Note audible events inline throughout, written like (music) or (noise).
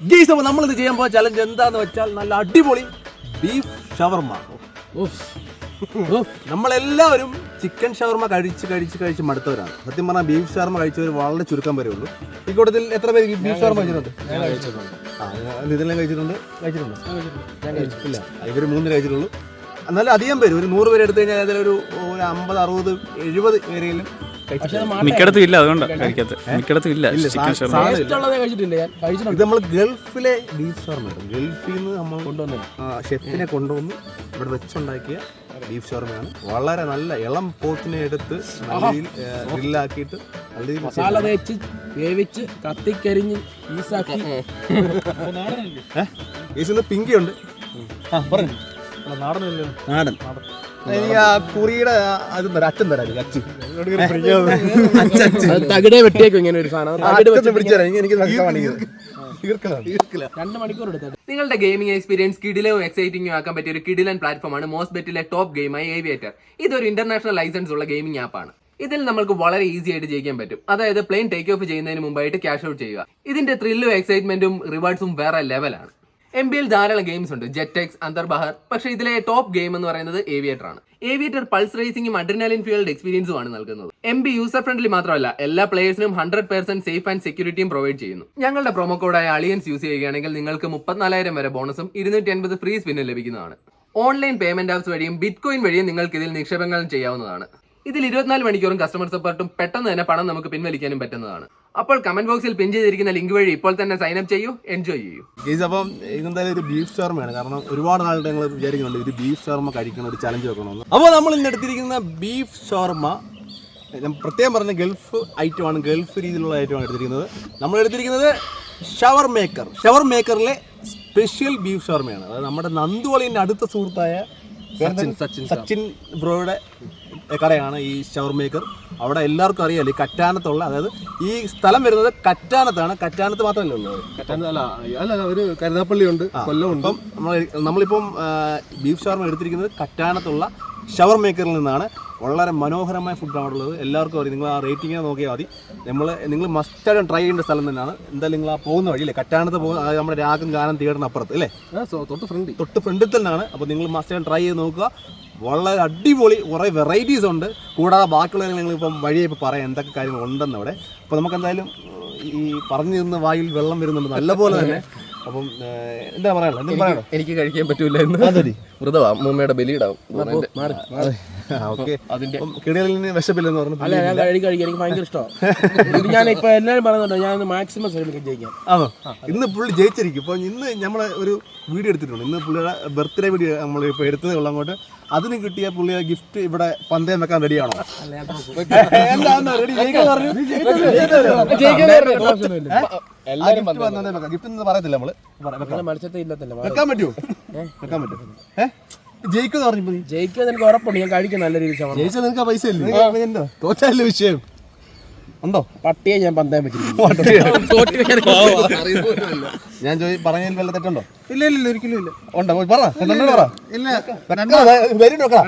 ഗീസ് അപ്പോൾ നമ്മളിത് ചെയ്യാൻ പോകുന്ന ചലഞ്ച് എന്താന്ന് വെച്ചാൽ നല്ല അടിപൊളി ബീഫ് ഷവർമ (laughs) നമ്മളെല്ലാവരും ചിക്കൻ ഷവർമ കഴിച്ച് കഴിച്ച് കഴിച്ച് മടുത്തവരാണ്. സത്യം പറഞ്ഞാൽ ബീഫ് ഷവർമ കഴിച്ചവർ വളരെ ചുരുക്കം വരെ ഉള്ളൂ. ഈ കൂട്ടത്തിൽ എത്ര പേര് ബീഫ് ഷവർമ കഴിച്ചിട്ടുണ്ട്. ആ കഴിച്ചിട്ടുണ്ട്? കഴിച്ചിട്ടുണ്ട്. ഇല്ല ഇവർ മൂന്ന് കഴിച്ചിട്ടുള്ളൂ. എന്നാലും അധികം പേര് ഒരു നൂറ് പേര് എടുത്തു കഴിഞ്ഞാൽ അതിൽ ഒരു അമ്പത് അറുപത് എഴുപത് പേരെങ്കിലും മിക്കടത്തും ഇല്ല അതുകൊണ്ടാണ് കഴിക്കാത്ത. മിക്കടത്തും ഇല്ല ചിക്കൻ ഷവർമ ഇല്ല. ഞാൻ കഴിച്ചിട്ടുണ്ട്. ഇത് നമ്മൾ ഗൾഫിലെ ബീഫ് ഷവർമ ഗൾഫിൽ നിന്ന് നമ്മൾ കൊണ്ടുവന്നു ഷെഫിനെ കൊണ്ടുവന്ന് ഇവിടെ വെച്ചുണ്ടാക്കിയ ബീഫ് ഷവർമയാണ് വളരെ നല്ല ഇളം പോത്തിനെ എടുത്ത് നല്ല ഗ്രില്ലാക്കിയിട്ട് നല്ല രീതിയിൽ മസാല തേച്ച് വേവിച്ച് കത്തിക്കരിഞ്ഞ് പീസാക്കി ഇതിന് പിങ്കി ഉണ്ട് ആ പറഞ്ഞു നാടനല്ലോ? നാടൻ. എനിക്ക് ആ കുറിയുടെ ആ- അത് തരാം അച്ഛൻ തരാം അച്ഛൻ. അച്ഛൻ അച്ഛൻ. അത് തകിടെ വെട്ടിയേക്കും ഇങ്ങനെ ഒരു സാധനം. പിടിച്ചു തരാം എനിക്ക് നിങ്ങളുടെ ഗെയിമിംഗ് എക്സ്പീരിയൻസ് കിഡിലോ എക്സൈറ്റിംഗോ ആക്കാൻ പറ്റിയ ഒരു കിഡിലൻ പ്ലാറ്റ്ഫോമാണ് മോസ്റ്റ് ബെറ്റിലെ ടോപ്പ് ഗെയിമായി ഏവിയേറ്റർ ഇതൊരു ഇന്റർനാഷണൽ ലൈസൻസ് ഉള്ള ഗെയിമിംഗ് ആപ്പാണ് ഇതിൽ നമുക്ക് വളരെ ഈസി ആയിട്ട് ജയിക്കാൻ പറ്റും. അതായത് പ്ലെയിൻ ടേക്ക് ഓഫ് ചെയ്യുന്നതിന് മുമ്പായിട്ട് ക്യാഷ് ഔട്ട് ചെയ്യുക. ഇതിന്റെ ത്രില്ലും എക്സൈറ്റ്മെന്റും റിവാർഡ്സും വേറെ ലെവലാണ് എം ബിയിൽ ധാരാളം ഗെയിംസ് ഉണ്ട്. ജെറ്റെക്സ് അന്തർബഹർ പക്ഷേ ഇതിലെ ടോപ്പ് ഗെയിം എന്ന് പറയുന്നത് ഏവിയേറ്റർ ആണ്. ഏവിയേറ്റർ പൾസ് റേസിംഗും അഡ്രിനാലിൻ ഫീൽഡ് എക്സ്പീരിയൻസും ആണ് നൽകുന്നത്. എം ബി യൂസർ ഫ്രണ്ട്ലി മാത്രമല്ല എല്ലാ പ്ലേയേഴ്സിനും ഹൺഡ്രഡ് പെർസെന്റ് സേഫ് ആൻഡ് സെക്യൂരിറ്റിയും പ്രൊവൈഡ് ചെയ്യുന്നു. ഞങ്ങളുടെ പ്രൊമോ കോഡായ അളിയൻസ് യൂസ് ചെയ്യുകയാണെങ്കിൽ നിങ്ങൾക്ക് മുപ്പത്തിനാലായിരം വരെ ബോണസും ഇരുന്നൂറ്റി അൻപത് ഫ്രീ സ്പിന്നും ലഭിക്കുന്നതാണ്. ഓൺലൈൻ പേയ്മെന്റ് ആപ്സ് വഴിയും ബിറ്റ്കോയിൻ വഴിയും നിങ്ങൾക്ക് ഇതിൽ നിക്ഷേപങ്ങൾ ചെയ്യാവുന്നതാണ്. ഇതിൽ ഇരുപത്തിനാല് മണിക്കൂറും കസ്റ്റമർ സപ്പോർട്ടും പെട്ടെന്ന് തന്നെ പണം നമുക്ക് പിൻവലിക്കാനും പറ്റുന്നതാണ്. അപ്പോൾ കമന്റ് ബോക്സിൽ പിൻ ചെയ്തിരിക്കുന്ന ലിങ്ക് വഴി ഇപ്പോൾ തന്നെ സൈൻ അപ്പ് ചെയ്യൂ എൻജോയ് ചെയ്യൂ. ഗൈസ് അപ്പം ഇതെന്തായാലും ഒരു ബീഫ് ഷവർമയാണ് കാരണം ഒരുപാട് നാളുടെ ഞങ്ങൾ വിചാരിക്കുന്നുണ്ട് ഒരു ബീഫ് ഷവർമ കഴിക്കണം ഒരു ചലഞ്ച് വെക്കണമെന്ന്. അപ്പോൾ നമ്മൾ ഇന്ന് എടുത്തിരിക്കുന്ന ബീഫ് ഷവർമ പ്രത്യേകം പറഞ്ഞ ഗൾഫ് ആണ് ഗൾഫ് രീതിയിലുള്ള ഐറ്റം ആണ് എടുത്തിരിക്കുന്നത്. നമ്മൾ എടുത്തിരിക്കുന്നത് ഷവർ മേക്കർ ഷവർ മേക്കറിലെ സ്പെഷ്യൽ ബീഫ് ഷവർമയാണ് അതായത് നമ്മുടെ നന്ദുവളിന്റെ അടുത്ത സുഹൃത്തായ സച്ചിൻ സച്ചിൻ സച്ചിൻ ബ്രോയുടെ കടയാണ് ഈ ഷവർമേക്കർ അവിടെ എല്ലാവർക്കും അറിയാലോ ഈ കറ്റാനത്തുള്ള അതായത് ഈ സ്ഥലം വരുന്നത് കറ്റാനത്താണ്. കറ്റാനത്ത് മാത്രമല്ല ഉള്ളത് അല്ല അല്ല ഒരു കൊല്ലമുണ്ട് നമ്മളിപ്പം ബീഫ് ഷവർമ എടുത്തിരിക്കുന്നത് കറ്റാനത്തുള്ള ഷവർ മേക്കറിൽ നിന്നാണ്. വളരെ മനോഹരമായ ഫുഡാണ് അവിടെ ഉള്ളത്. എല്ലാവർക്കും അറിയാം. നിങ്ങൾ ആ റേറ്റിംഗ് നോക്കിയാൽ മതി. നമ്മൾ നിങ്ങൾ മസ്റ്റായിട്ടും ട്രൈ ചെയ്യേണ്ട സ്ഥലം തന്നെയാണ്. എന്തായാലും നിങ്ങൾ ആ പോകുന്ന വഴി അല്ലേ കറ്റാനത്ത് പോകുന്ന അതായത് നമ്മുടെ രാഗം ഗാനം തിയേറ്ററിന് അപ്പുറത്ത് അല്ലേ? സോ- തൊട്ട് ഫ്രണ്ട് തൊട്ട് ഫ്രണ്ടിൽ തന്നെയാണ്. അപ്പോൾ നിങ്ങൾ മസ്റ്റായിട്ടും ട്രൈ ചെയ്ത് നോക്കുക. വളരെ അടിപൊളി കുറേ വെറൈറ്റീസ് ഉണ്ട്. കൂടാതെ ബാക്കിയുള്ള നിങ്ങളിപ്പം വഴിയെ ഇപ്പോൾ പറയാം എന്തൊക്കെ കാര്യങ്ങൾ ഉണ്ടെന്ന് അവിടെ. അപ്പോൾ നമുക്ക് എന്തായാലും ഈ പറഞ്ഞു നിന്ന് വായിൽ വെള്ളം വരുന്നുണ്ട് നല്ലപോലെ തന്നെ. അപ്പം എന്താ പറയാനുള്ളത്? എനിക്ക് കഴിക്കാൻ പറ്റൂല എന്ന്. മൃതവാ മൂമ്മയുടെ ബലിയിടാവും അതിന്റെ കിടികളിന് വിശപ്പില്ലെന്ന് പറഞ്ഞു അല്ല ഞാൻ കഴി കഴിക്കാൻ എനിക്ക് ഭയങ്കര ഇഷ്ടമാണ്. (laughs) ഞാൻ ഇപ്പൊ എല്ലാവരും പറയുന്നുണ്ട് ഞാൻ മാക്സിമം ശ്രമിക്കും ജയിക്കാം. അതോ ഇന്ന് പുള്ളി ജയിച്ചിരിക്കും. ഇപ്പൊ ഇന്ന് നമ്മൾ ഒരു വീഡിയോ എടുത്തിട്ടുണ്ട്. ഇന്ന് പുള്ളിയുടെ ബർത്ത്ഡേ വീഡിയോ നമ്മൾ ഇപ്പൊ എടുത്തത് ഉള്ള അങ്ങോട്ട്. അതിന് കിട്ടിയ പുള്ളിയെ ഗിഫ്റ്റ് ഇവിടെ പന്തയം വെക്കാൻ റെഡിയാണോ ഗിഫ്റ്റ് (laughs) പറയത്തില്ല നമ്മൾ. വെക്കാൻ പറ്റുമോ? വെക്കാൻ പറ്റും ഏഹ് ജയിക്കുന്ന് പറഞ്ഞു നീ ജയിക്കാൻ എനിക്ക് ഉറപ്പുണ്ട്. ഞാൻ കഴിക്കും. നല്ല രീതിയിൽ. ജയിച്ചാൽ നിനക്ക് പൈസ ഇല്ലേ? തോറ്റല്ലേ വിഷയം? ഉണ്ടോ? പട്ടിയെ ഞാൻ പന്തയം വെച്ചിരിക്കുന്നു. ഞാൻ ഞാൻ ചോദി പറഞ്ഞതിൽ വല്ല തെറ്റുണ്ടോ? ഇല്ല ഇല്ല ഒരിക്കലും ഇല്ല. ഉണ്ടോ? പോയി പറ. രണ്ടെണ്ണം പറ. ഇല്ല. വെക്കടാ, വരും വെക്കടാ.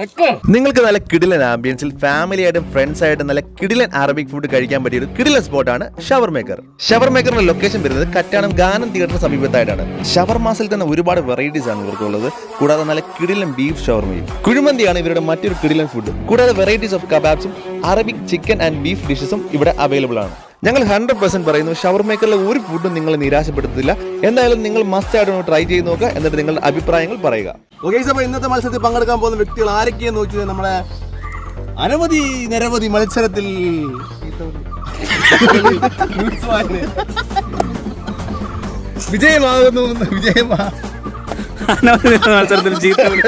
വെക്കടാ. നിങ്ങൾക്ക് നല്ല കിടിലൻ ആംബിയൻസിൽ ഫാമിലി ആയിട്ടും ഫ്രണ്ട്സ് ആയിട്ടും നല്ല കിടിലൻ അറബിക് ഫുഡ് കഴിക്കാൻ പറ്റിയ ഒരു കിടിലൻ സ്പോട്ടാണ് ഷവർ മേക്കർ ഷവർ മേക്കറിന്റെ ലൊക്കേഷൻ വരുന്നത് കറ്റാണം ഗാനം തിയേറ്ററിന് സമീപത്തായിട്ടാണ്. ഷവർ മാസിൽ തന്നെ ഒരുപാട് വെറൈറ്റീസ് ആണ് ഇവർക്കുള്ളത്. കൂടാതെ നല്ല കിടിലൻ ബീഫ് ഷവർമയും കുഴിമന്തിയാണ് ഇവരുടെ മറ്റൊരു കിടിലൻ ഫുഡ് കൂടാതെ വെറൈറ്റീസ് ഓഫ് കബാബ്സും അറബിക് ചിക്കൻ ആൻഡ് ബീഫ് ഡിഷസും ഇവിടെ അവൈലബിൾ ആണ്. ഞങ്ങൾ ഹൺഡ്രഡ് പെർസെന്റ് പറയുന്നു ഷവർ മേക്കറിലെ ഒരു ഫുഡും നിങ്ങൾ നിരാശപ്പെടുത്തില്ല. എന്തായാലും നിങ്ങൾ മസ്റ്റ് ആയിട്ട് ട്രൈ ചെയ്ത് നോക്കുക എന്നിട്ട് നിങ്ങളുടെ അഭിപ്രായങ്ങൾ പറയുക. ഓക്കെ അപ്പോൾ ഇന്നത്തെ മത്സരത്തിൽ പങ്കെടുക്കാൻ പോകുന്ന വ്യക്തികൾ ആരൊക്കെയെന്ന് വെച്ചാൽ നമ്മുടെ അനവധി നിരവധി മത്സരത്തിൽ (laughs) വിജയമാകുന്നു വിജയമാ അനവധി മത്സരത്തിൽ ചീത്ത വിളി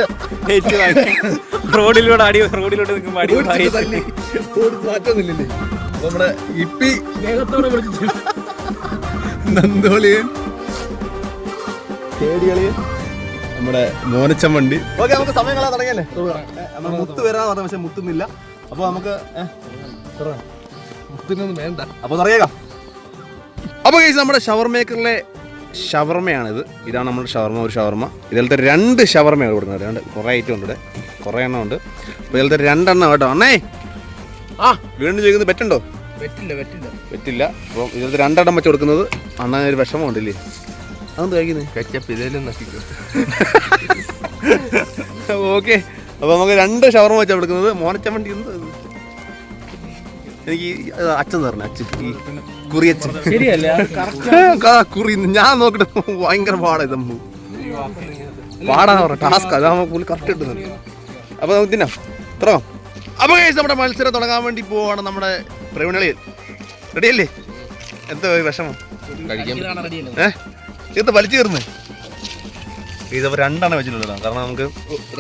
ഏറ്റുവാങ്ങി. റോഡിലൂടെ അടി റോഡിലൂടെ നിൽക്കുമ്പോൾ അടി നമ്മുടെ ഇപ്പി സ്നേഹത്തോടെ വിളിച്ചു നന്ദോളിയൻ. കേടികളിൽ നമ്മുടെ മോനച്ചമ്മണ്ടി. ഓക്കെ നമുക്ക് സമയങ്ങളാ തുടങ്ങിയല്ലേ? നമ്മൾ മുത്ത് വരാന്ന് പറഞ്ഞു പക്ഷെ മുത്തുന്നില്ല. അപ്പൊ നമുക്ക് മുത്തിനൊന്നും വേണ്ട. അപ്പൊ തുടങ്ങിയേക്കാം. അപ്പൊ നമ്മുടെ ഷവർ മേക്കറിലെ ഷവർമയാണിത്. ഇതാണ് നമ്മുടെ ഷവർമ ഒരു ഷവർമ. ഇതിലത്തെ രണ്ട് ഷവർമയാണ് കൊടുക്കുന്നത്. രണ്ട് കുറേ ഐറ്റം ഉണ്ട് ഇവിടെ. കുറേ എണ്ണം ഉണ്ട്. അപ്പോൾ ഇതിലത്തെ രണ്ടെണ്ണം കേട്ടോ. അണ്ണേ! ആ വീണ്ടും ചോദിക്കുന്നത് പറ്റുണ്ടോ? പറ്റില്ല പറ്റില്ല. പറ്റില്ല. അപ്പം ഇതിലത്തെ രണ്ടെണ്ണം വെച്ച് കൊടുക്കുന്നത് അണ്ണൻ ഒരു വിഷമം ഉണ്ടല്ലേ? അതെന്ത് കഴിക്കുന്നത് കച്ചപ്പ് ഇതിലും നശിക്കും. (laughs) ഓക്കെ. അപ്പോൾ നമുക്ക് രണ്ട് ഷവർമ വെച്ചാൽ കൊടുക്കുന്നത്. മോനച്ചമ്മണ്ടി എന്ത്? എനിക്ക് അച്ഛൻ തരണേ അച്ഛൻ. ഈ (laughs) ആ, കുറി ഞാൻ നോക്കട്ടെ ഭയങ്കര പാടാ ഇതമ്മു പാടാന്ന് പറഞ്ഞ ടാസ്ക് അതാകുമ്പോൾ പുള്ളി കറക്റ്റ് ഇട്ടുന്നത് അപ്പൊ നമുക്ക് തിന്നാം. ഇത്ര അപ്പൊ നമ്മുടെ മത്സരം തുടങ്ങാൻ വേണ്ടി പോവാണ് നമ്മുടെ പ്രവീണളിയിൽ റെഡിയല്ലേ? എന്താ വിഷമം? ഏഹ് ഇത് വലിച്ചു കയറുന്നേ. ഇത് രണ്ടാണ് വെച്ചിട്ടുള്ളത് കാരണം നമുക്ക്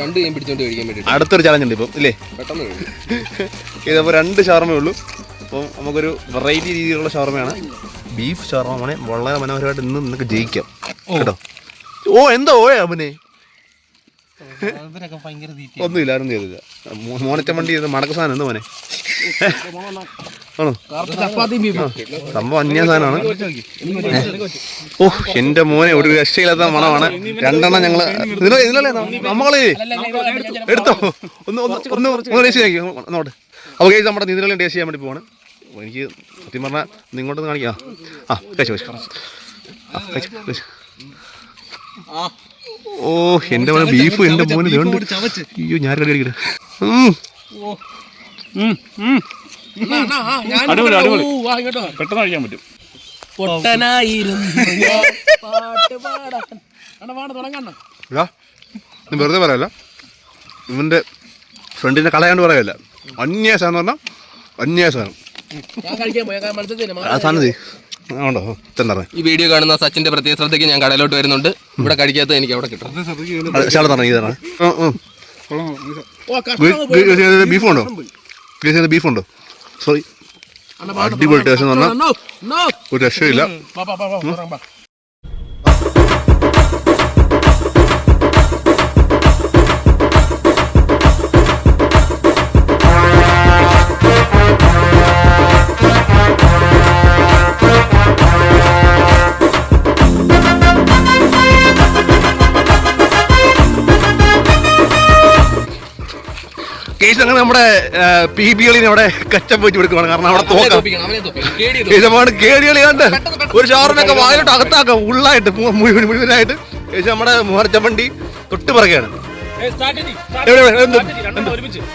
രണ്ട് ഗെയിം പിടിച്ചോണ്ട് കഴിക്കാൻ വേണ്ടി അടുത്തൊരു ചലഞ്ച് ഉണ്ട് ഇപ്പം ഇല്ലേ? പെട്ടെന്ന് കഴിയും. (laughs) ഇതിപ്പോൾ രണ്ട് ഷവർമേ ഉള്ളൂ. അപ്പം നമുക്കൊരു വെറൈറ്റി രീതിയിലുള്ള ഷവർമയാണ്. ബീഫ് ഷവർമ വളരെ മനോഹരമായിട്ട് ഇന്ന് നിനക്ക് ജയിക്കാം. കേട്ടോ? ഓ എന്താ ഓയാ അവനെ? ഒന്നുമില്ല ആരും ചെയ്തില്ല മോനറ്റ വണ്ടി ചെയ്ത് മടക്ക സാധനം എന്ത് മോനെ? ആണോ? സംഭവം അന്യ സാധനമാണ്. ഓ എന്റെ മോനെ ഒരു രക്ഷയില്ലാത്ത മണമാണ്. രണ്ടെണ്ണം ഞങ്ങൾ ഇതിലോ ഇതിലല്ലേ നമ്മളെ എടുത്തോ? ഒന്ന് ഒന്ന് ഒന്ന് ഒന്ന് നോട്ടെ അപ്പോൾ കഴിച്ച് നമ്മുടെ നീന്തലും ടേസ്റ്റ് ചെയ്യാൻ വേണ്ടി പോവാണ്. എനിക്ക് സത്യം പറഞ്ഞാൽ നിങ്ങോട്ട് കാണിക്കാം. ആ കഴിച്ചു കഴിച്ചു ആ കഴിച്ചു കഴിച്ചു. ഓ എന്റെ മോനെ ബീഫ് എന്റെ മോന് വേണ്ട. അയ്യോ ഞാൻ കടി കടിക്കട്ടെ അടിപൊളി, അടിപൊളി. പെട്ടെന്ന് കഴിക്കാൻ പറ്റും. വെറുതെ പറയല്ല. ഇവന്റെ ഫ്രണ്ടിനെ കളയാണ്ട് പറയല്ല. അന്യാസം എന്ന് പറഞ്ഞാൽ അന്യാസം ഞാൻ കഴിക്കാൻ പോയി ഞാൻ മത്സരത്തിന് ആ സാധനം ചെയ് ഉണ്ടോ? ചെന്നറ ഈ വീഡിയോ കാണുന്ന സച്ചിന്റെ പ്രത്യേക ശ്രദ്ധയ്ക്ക് ഞാൻ കടയിലോട്ട് വരുന്നുണ്ട്. ഇവിടെ കഴിക്കാത്ത എനിക്ക് അവിടെ കിട്ടും. ശാല തന്നെ ഇതാണ് ഓ കഷ്ടം ബീഫ് ഉണ്ടോ? ബീഫ് ഉണ്ടോ? സോറി അടിപൊളി ടേസ്റ്റ് എന്ന് പറഞ്ഞാൽ ഒരു രക്ഷയില്ല അങ്ങനെ നമ്മുടെ പി ബി കളിന് അവിടെ കച്ചം വെച്ച് കൊടുക്കുവാണ്. കാരണം അവിടെ തോക്കാം. കേടി കേടികളി കണ്ട് ഒരു ഷാറിനൊക്കെ വായിലോട്ട് അകത്താക്കാം. ഉള്ളായിട്ട് മുഴുവൻ മുഴുവനായിട്ട്. യേശു നമ്മുടെ മോർച്ചമണ്ടി തൊട്ട് പറയാണ്?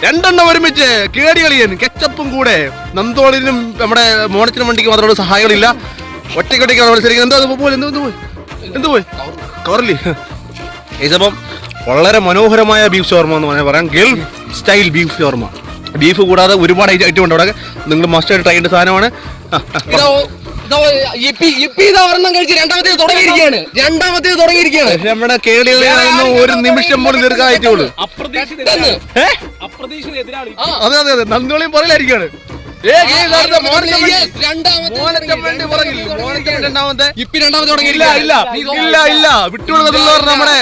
രണ്ടെണ്ണം ഒരുമിച്ച്. കേടികളിയൻ കെച്ചപ്പും കൂടെ. നന്തോളിനും നമ്മുടെ മോണച്ചിനും വണ്ടിക്ക് മാത്രമുള്ള സഹായങ്ങളില്ല. ഒറ്റയ്ക്കൊറ്റയ്ക്കാണ് മത്സരിക്കുന്നത്. എന്താ പോലെ എന്ത് എന്ത് പോയി എന്ത് പോയി കവറില്ലേ? ഏച്ചപ്പം വളരെ മനോഹരമായ ബീഫ് ഷോർമ എന്ന് പറയാൻ പറയാം. Gulf style beef shawarma beef കൂടാതെ ഒരുപാട് ഐറ്റം ഉണ്ട് അവിടെ. നിങ്ങൾ മസ്റ്റ് ട്രൈ ചെയ്യേണ്ട സാധനമാണ്. നമ്മുടെ കേടികളിൽ ഒരു നിമിഷം പോലും അതെ അതെ അതെ. നന്ദിയോളിയും പറയലായിരിക്കാണ് ഇപ്പി രണ്ടാമത്തെ ഇല്ല ഇല്ല ഇല്ല ഇല്ല. പറഞ്ഞ നമ്മുടെ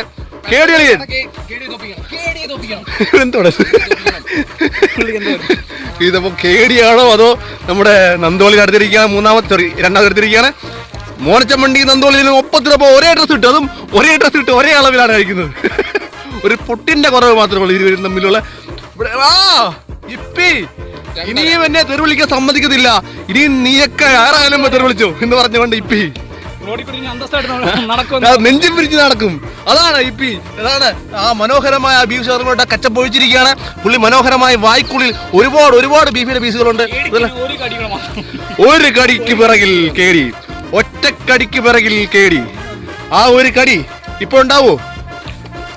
കേടി കളിയൻ. (laughs) എന്തോടെ (laughs) ഇതപ്പോ കേടിയാണോ അതോ നമ്മുടെ നന്തോളി അടുത്തിരിക്കുകയാണ്? മൂന്നാമത്തെ സോറി രണ്ടാമത് അടുത്തിരിക്കുകയാണ്. മോനച്ചമ്മണ്ടി നന്തോളിയിലും ഒപ്പത്തിനൊപ്പം ഒരേ ഡ്രസ് ഇട്ട്. അതും ഒരേ ഡ്രസ് ഇട്ട് ഒരേ അളവിലാണ് കഴിക്കുന്നത്. (laughs) ഒരു പൊട്ടിന്റെ കുറവ് മാത്രമേ ഉള്ളൂ ഇരുവരും തമ്മിലുള്ള. ഇവിടെ- ആ ഇപ്പി ഇനിയും എന്നെ തെരുവിളിക്കാൻ സമ്മതിക്കത്തില്ല. ഇനിയും നീയൊക്കെ ആരായാലും തെരുവിളിച്ചോ എന്ന് പറഞ്ഞുകൊണ്ട് ഇപ്പി. നെഞ്ചും പിരിച്ച് നടക്കും. അതാണ് ഇപ്പി അതാണ് ആ മനോഹരമായ ബീഫ് ഷവർമയുടെ കച്ചപ്പൊഴിച്ചിരിക്കുകയാണ് പുള്ളി മനോഹരമായ വായ്ക്കുള്ളിൽ ഒരുപാട് ഒരുപാട് ബീഫിന്റെ പീസുകളുണ്ട്. ഒരു കടിക്ക് പിറകിൽ കേടി ഒറ്റ കടിക്ക് പിറകിൽ കേടി ആ ഒരു കടി ഇപ്പൊ ഉണ്ടാവോ?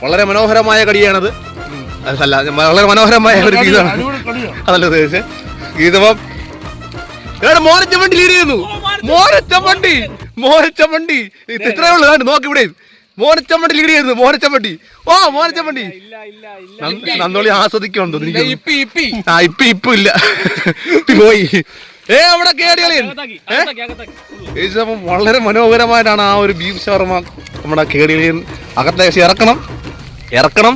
വളരെ മനോഹരമായ കടിയാണത്. അല്ല വളരെ മനോഹരമായ ഒരു ഗീതമാണ് അതല്ല ഉദ്ദേശിച്ചത് ഗീതപ്പം എവിടെ മോനച്ചമ്മണ്ടി ലീഡ് ചെയ്യുന്നു. മോനച്ചമ്മണ്ടി മോനച്ചമ്മണ്ടി ഇത് ഇത്രേ ഉള്ളു കണ്ടു? നോക്ക് ഇവിടെ. മോനച്ചമ്മണ്ടി ലീഡ് ചെയ്യുന്നു മോനച്ചമ്മണ്ടി ഓ മോനച്ചമ്മണ്ടി നന്നോളി ആസ്വദിക്കണ്ടോ ആ ഇപ്പൊ ഇപ്പ ഇല്ല. പോയി. ഏ അവിടെ കേടികളിയൻ ഏകദേശം വളരെ മനോഹരമായിട്ടാണ് ആ ഒരു ബീഫ് ഷവർമ നമ്മുടെ കേടികളിയൻ അകത്തേക്ക് ഇറക്കണം. ഇറക്കണം.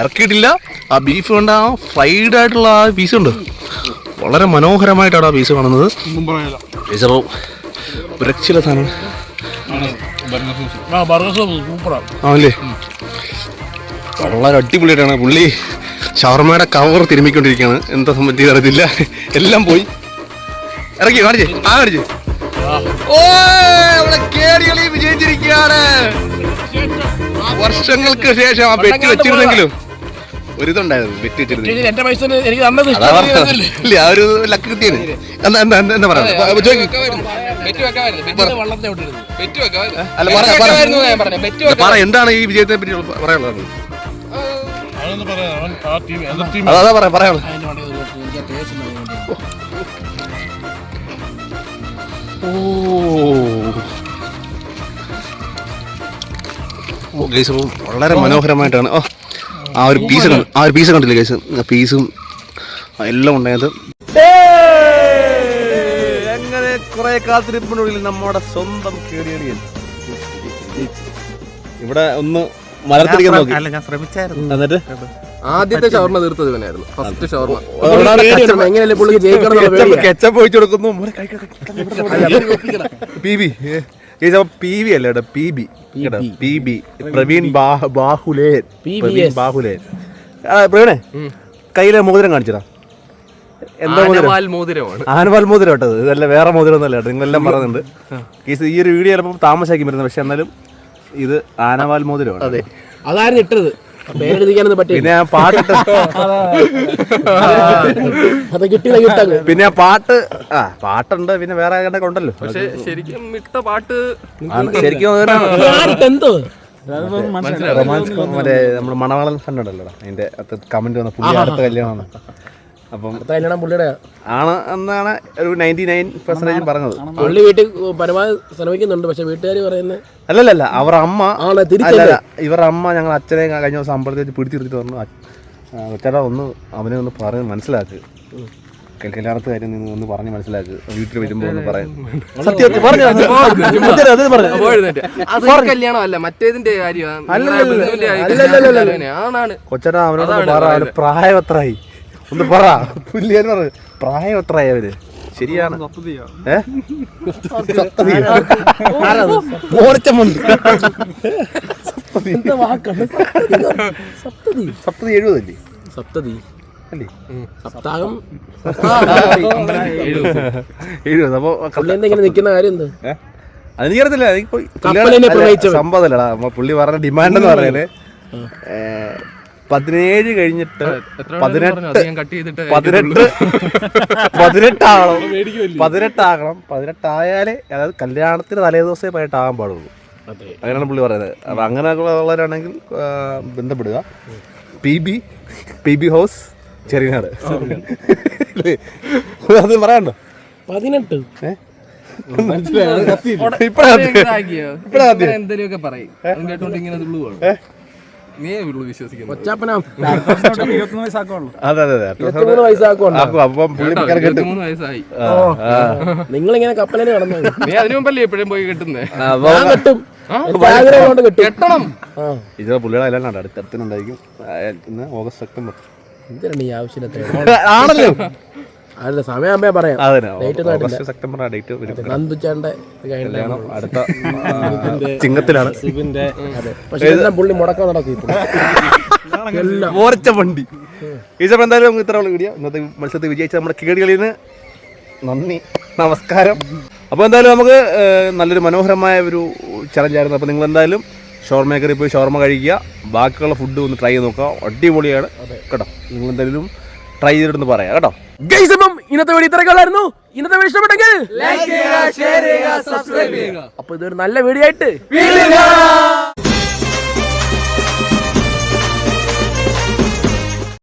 ഇറക്കിയിട്ടില്ല. ആ ബീഫ് കൊണ്ട് ആ ഫ്രൈഡ് ആയിട്ടുള്ള ആ പീസ് ഉണ്ട്. വളരെ മനോഹരമായിട്ടാണ് ആ പീസ് കാണുന്നത്. ഏച്ചറോ ഒരു രക്ഷയില്ല സാധനം ആ ബർഗർ സോപ്പ് ആണല്ലേ? വളരെ അടിപൊളിയായിട്ടാണ് പുള്ളി ഷവർമയുടെ കവർ തിരുമ്മിക്കൊണ്ടിരിക്കുകയാണ്. എന്താ സംബന്ധിച്ച് അറിയത്തില്ല. എല്ലാം പോയി. ഇറക്കി കാണിച്ചേ. ആ കാണിച്ചേ. ഓ നമ്മളെ കേടികളി വിജയിച്ചിരിക്കുകയാണ്. വർഷങ്ങൾക്ക് ശേഷം ആ ബെറ്റ് വെച്ചിരുന്നെങ്കിലും ഒരിതുണ്ടായിരുന്നു ബെറ്റ് വെച്ചിരുന്നു ആ ഒരു ലക്ക് കിട്ടിയത് എന്താ എന്താ എന്താ പറയാ പറ, എന്താണ് ഈ വിജയത്തെ പറ്റി പറയാനുള്ളത്? അതാ പറയാ ആ ഓ. ഗൈസ് വളരെ മനോഹരമായിട്ടാണ്. ഓ ആ ഒരു പീസ് ആ ഒരു പീസ് കണ്ടില്ലേ ഗൈസ് പീസും എല്ലാം ഉണ്ടായത്. അങ്ങനെ കുറെ കാത്തിരിപ്പിനുള്ളിൽ നമ്മുടെ സ്വന്തം കേടിയടിയൻ ഇവിടെ ഒന്ന് മലർത്തിരിക്കാൻ നോക്കി അല്ല ഞാൻ ശ്രമിച്ചായിരുന്നു എന്നിട്ട് ആദ്യത്തെ ഷവർമ തീർത്തത് ഇവനായിരുന്നു ഫസ്റ്റ് ഷവർമ എങ്ങനെയല്ലേ പുള്ളി ജയിക്കണം. കെച്ചപ്പ് ഒഴിച്ചു കൊടുക്കുന്നു. പി ബി പി ബി അല്ല കേട്ടോ P B P B Praveen Bach Bahulen. Praveen Bahulen പ്രവീണേ കയ്യിലെ മോതിരം കാണിച്ചടാ എന്താ ആനവാൽ മോതിരമാണ്. ആനവാൽ മോതിരം കേട്ടത് ഇതല്ല വേറെ മോതിരം ഒന്നല്ല കേട്ടോ. നിങ്ങളെല്ലാം പറയുന്നുണ്ട് കേസ് ഈ ഒരു വീഡിയോ ചിലപ്പോൾ താമസാക്കി വരുന്നത് പക്ഷെ എന്നാലും ഇത് ആനവാൽ മോതിരമാണ്. അതെ. അതായിരുന്നു ഇട്ടത്. പേരെഴുതിക്കാനൊന്നും പറ്റില്ല പിന്നെ ആ പാട്ടിട്ട് (laughs) അത് കിട്ടിയില്ല കിട്ടങ്ങ് പിന്നെ ആ പാട്ട് ആ പാട്ടുണ്ട്. പിന്നെ വേറെ കണ്ടൊക്കെ ഉണ്ടല്ലോ. പക്ഷെ ശരിക്കും ഇട്ട പാട്ട് ശരിക്കും എന്തോ? റൊമാൻസ് മറ്റേ നമ്മുടെ മണവാളൻ കണ്ടുണ്ടല്ലോ അതിന്റെ കമന്റ് വന്ന പുള്ളി അടുത്ത കല്യാണമാണ്. അപ്പം കല്യാണം പുള്ളിയുടെ ആണ് എന്നാണ് ഒരു നയന്റി നയൻ പറഞ്ഞത്. പുള്ളി വീട്ടിൽ പരമാവധി ശ്രമിക്കുന്നുണ്ട് പക്ഷെ വീട്ടുകാർ പറയുന്നത് അല്ലല്ലല്ല അവർ അമ്മ അല്ലല്ല ഇവരുടെ അമ്മ ഞങ്ങൾ അച്ഛനെ കഴിഞ്ഞ ദിവസം അമ്പലത്തിൽ വെച്ച് പിടിച്ചു നിർത്തിട്ട് പറഞ്ഞു "അ- ചേട്ടാ ഒന്ന് അവനെ ഒന്ന് പറഞ്ഞ് മനസ്സിലാക്ക്. കല്യാണത്ത് കാര്യം നിന്ന് ഒന്ന് പറഞ്ഞ് മനസ്സിലാക്ക്. വീട്ടിൽ വരുമ്പോ ഒന്ന് പറയാം സത്യം പറഞ്ഞു? അത് പറഞ്ഞു? അപ്പോൾ എഴുന്നേറ്റ്. അത് ഈ മറ്റേതിന്റെ കാര്യമാണ്. നിങ്ങളുടെ ബന്ധുവിന്റെ കാര്യം. ആണാണ് കൊച്ചേട്ടാ അവനോട് പറ പ്രായം എത്രയായി ഒന്ന് പറ. പുല്ലിയെന്ന് പറ. പ്രായം എത്ര ആയവര് ശരിയാണ്? സപ്തതി. എഴുപതല്ലേ? സപ്തതി അല്ലേ? സപ്താഹം. എഴുപത്. അപ്പൊ പുള്ളി എന്തെങ്കിലും നിൽക്കുന്ന കാര്യം എന്ത്? അതെനിക്കറിയത്തില്ല പുള്ളി പറഞ്ഞ ഡിമാൻഡ് എന്ന് പറഞ്ഞാൽ പതിനേഴ് കഴിഞ്ഞിട്ട് പതിനെട്ട് ഞാൻ കട്ട് ചെയ്തിട്ട് പതിനെട്ട് പതിനെട്ടാകണം പതിനെട്ടാകണം. പതിനെട്ടായാലേ അതായത് കല്യാണത്തിന് തലേ ദിവസമേ പതിനെട്ടാകാൻ പാടുള്ളൂ. അതെ. അങ്ങനെയാണ് പുള്ളി പറയുന്നത്. അപ്പൊ അങ്ങനെ ഉള്ളവരാണെങ്കിൽ ബന്ധപ്പെടുക. P B P B house Cheriyanad? അത് പറയണ്ടോ പതിനെട്ട്. ഇപ്പഴാ ഇപ്പഴാ എന്തെങ്കിലുമൊക്കെ പറയും. കേട്ടോണ്ട് ഇങ്ങനെ തുള്ളുവാണ് നിങ്ങളിങ്ങനെ കപ്പലിന് കടന്നു? നീ അതിനു മുമ്പല്ലേ പോയി കിട്ടുന്നേ? കെട്ടും. കെട്ടണം. ഇത് പുള്ളിയുടെ ഇന്ന് ഓഗസ്റ്റ് സെപ്റ്റംബർ. എന്തിനാണ് ഈ ആവശ്യമില്ലാത്ത ആണല്ലോ. അല്ല സമയമാകുമ്പോ പറയാം. ഓഗസ്റ്റ് സെപ്റ്റംബർ ആ ഡേറ്റ് വരും നന്ദുച്ചാന്റെ കല്യാണം അടുത്ത ചിങ്ങത്തിലാണ്. അതെ പക്ഷെ എല്ലാം പുള്ളി മുടക്കം നടക്കും ഓരച്ച വണ്ടി. ഈ എന്തായാലും നമുക്ക് ഇത്ര വീഡിയോ ഇന്നത്തെ മത്സരത്തിൽ വിജയിച്ച നമ്മുടെ കേടികളിൽ നിന്ന് നന്ദി നമസ്കാരം. അപ്പോൾ എന്തായാലും നമുക്ക് നല്ലൊരു മനോഹരമായ ഒരു ചലഞ്ച് ചലഞ്ചായിരുന്നു അപ്പോൾ നിങ്ങൾ എന്തായാലും ഷോർമ കയറി പോയി ഷോർമ കഴിക്കുക. ബാക്കിയുള്ള ഫുഡ് ഒന്ന് ട്രൈ ചെയ്ത് നോക്കുക. അടിപൊളിയാണ്. കേട്ടോ നിങ്ങൾ എന്തായാലും ട്രൈ ചെയ്തിട്ടൊന്ന് പറയാം. കേട്ടോ. ഇന്നത്തെ വീഡിയോ ഇത്രയൊക്കെയുള്ളായിരുന്നു ഇന്നത്തെ വീഡിയോ ഇഷ്ടപ്പെട്ടെങ്കിൽ അപ്പൊ ഇതൊരു നല്ല വീഡിയോ ആയിട്ട്